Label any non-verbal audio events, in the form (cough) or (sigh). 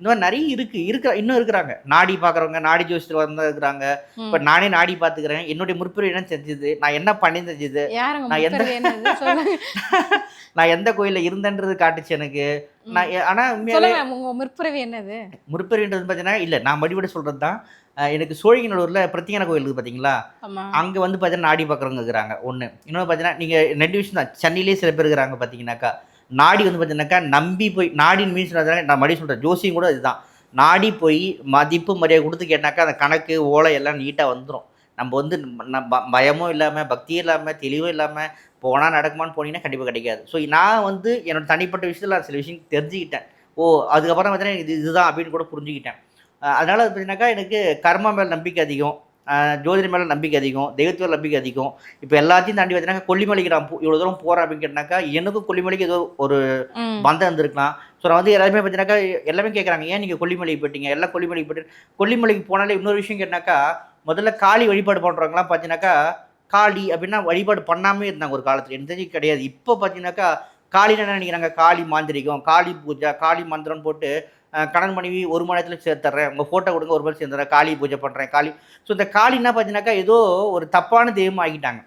இந்த மாதிரி நிறைய இருக்கு. இருக்கிற இன்னும் இருக்கிறாங்க. நாடி பார்க்குறவங்க நாடி ஜோசியத்தில் வந்து இருக்கிறாங்க. இப்போ நானே நாடி பார்த்துக்கிறேன். என்னுடைய முற்பிறவி என்ன தெரிஞ்சது நான் என்ன பண்ணி தெரிஞ்சது யாருங்க நான் எந்த- (laughs) நான் எந்த கோயிலில் இருந்தேன்றது காட்டுச்சு எனக்கு. நான் ஆனா உண்மையாலே உங்க முற்பிறவி என்னது? முற்பிறவின்றது பார்த்தீங்கன்னா இல்லை நான் மறுபடியும் சொல்கிறது தான். எனக்கு சோழிங்கநல்லூரில் பிரத்தியான கோயில் இருக்குது பார்த்தீங்களா அங்கே வந்து பார்த்தீங்கன்னா நாடி பார்க்குறவங்க இருக்கிறாங்க. ஒன்று இன்னொன்று பார்த்தீங்கன்னா நீங்கள் ரெண்டு விஷயம் தான். சென்னையிலே சில பேர் இருக்கிறாங்க பார்த்தீங்கன்னாக்கா நாடி வந்து பார்த்தீங்கன்னாக்கா நம்பி போய் நாடின்னு மீன்ஸ் நான் மறுபடியும் சொல்கிறேன் ஜோசியம் கூட இதுதான். நாடி போய் மதிப்பு மரியாதை கொடுத்து கேட்டாக்கா அந்த கணக்கு ஓலை எல்லாம் நீட்டாக வந்துடும் நம்ம வந்து ந- பயமும் இல்லாமல் பக்தியும் இல்லாமல் தெளிவும் இல்லாமல் போனால் நடக்குமான்னு போனீங்கன்னா கண்டிப்பாக கிடைக்காது. ஸோ நான் வந்து என்னோட தனிப்பட்ட விஷயத்தில் நான் சில விஷயம் தெரிஞ்சுக்கிட்டேன். ஓ அதுக்கப்புறம் பார்த்தீங்கன்னா இது இதுதான் அப்படின்னு கூட புரிஞ்சுக்கிட்டேன். அதனால் பார்த்தீங்கன்னாக்கா எனக்கு கர்மா மேலே நம்பிக்கை அதிகம். ஜோதிடம் மேலே நம்பிக்கை அதிகம் தெய்வத்து மேலே நம்பிக்கை அதிகம். இப்போ எல்லாத்தையும் தாண்டி பார்த்தீங்கன்னா கொல்லிமலைக்கு நான் இவ்வளோ தூரம் போகிறேன் அப்படின்னு கேட்டாக்கா எனக்கும் கொல்லிமலைக்கு ஏதோ ஒரு. பந்தம் இருந்திருக்கலாம். ஸோ நான் வந்து எல்லாருமே பார்த்தீங்கன்னாக்கா எல்லாமே கேட்குறாங்க ஏன் நீங்கள் கொல்லிமலைக்கு போயிட்டீங்க? எல்லாம் கொல்லிமலைக்கு போயிட்டு கொல்லிமலைக்கு போனாலே இன்னொரு விஷயம் கேட்டாக்கா முதல்ல காளி வழிபாடு பண்ணுறவங்களாம் பார்த்தீங்கன்னாக்கா காளி அப்படின்னா வழிபாடு பண்ணாமே இருந்தாங்க ஒரு காலத்தில். தெரிஞ்சு கிடையாது. இப்போ பார்த்தீங்கன்னாக்கா காளின்னு என்ன நினைக்கிறாங்க? காளி மாந்திரிகம் காளி பூஜை காளி மந்திரம் போட்டு கடன் மனைவி ஒரு மணி நேரத்தில் சேர்த்துறேன். உங்கள் ஃபோட்டோ கொடுங்க ஒரு மணி சேர்த்துறேன் காளி பூஜை பண்ணுறேன் காளி ஸோ இந்த காளின்னா பார்த்தீங்கன்னாக்கா ஏதோ ஒரு தப்பான தெய்வம் ஆகிட்டாங்க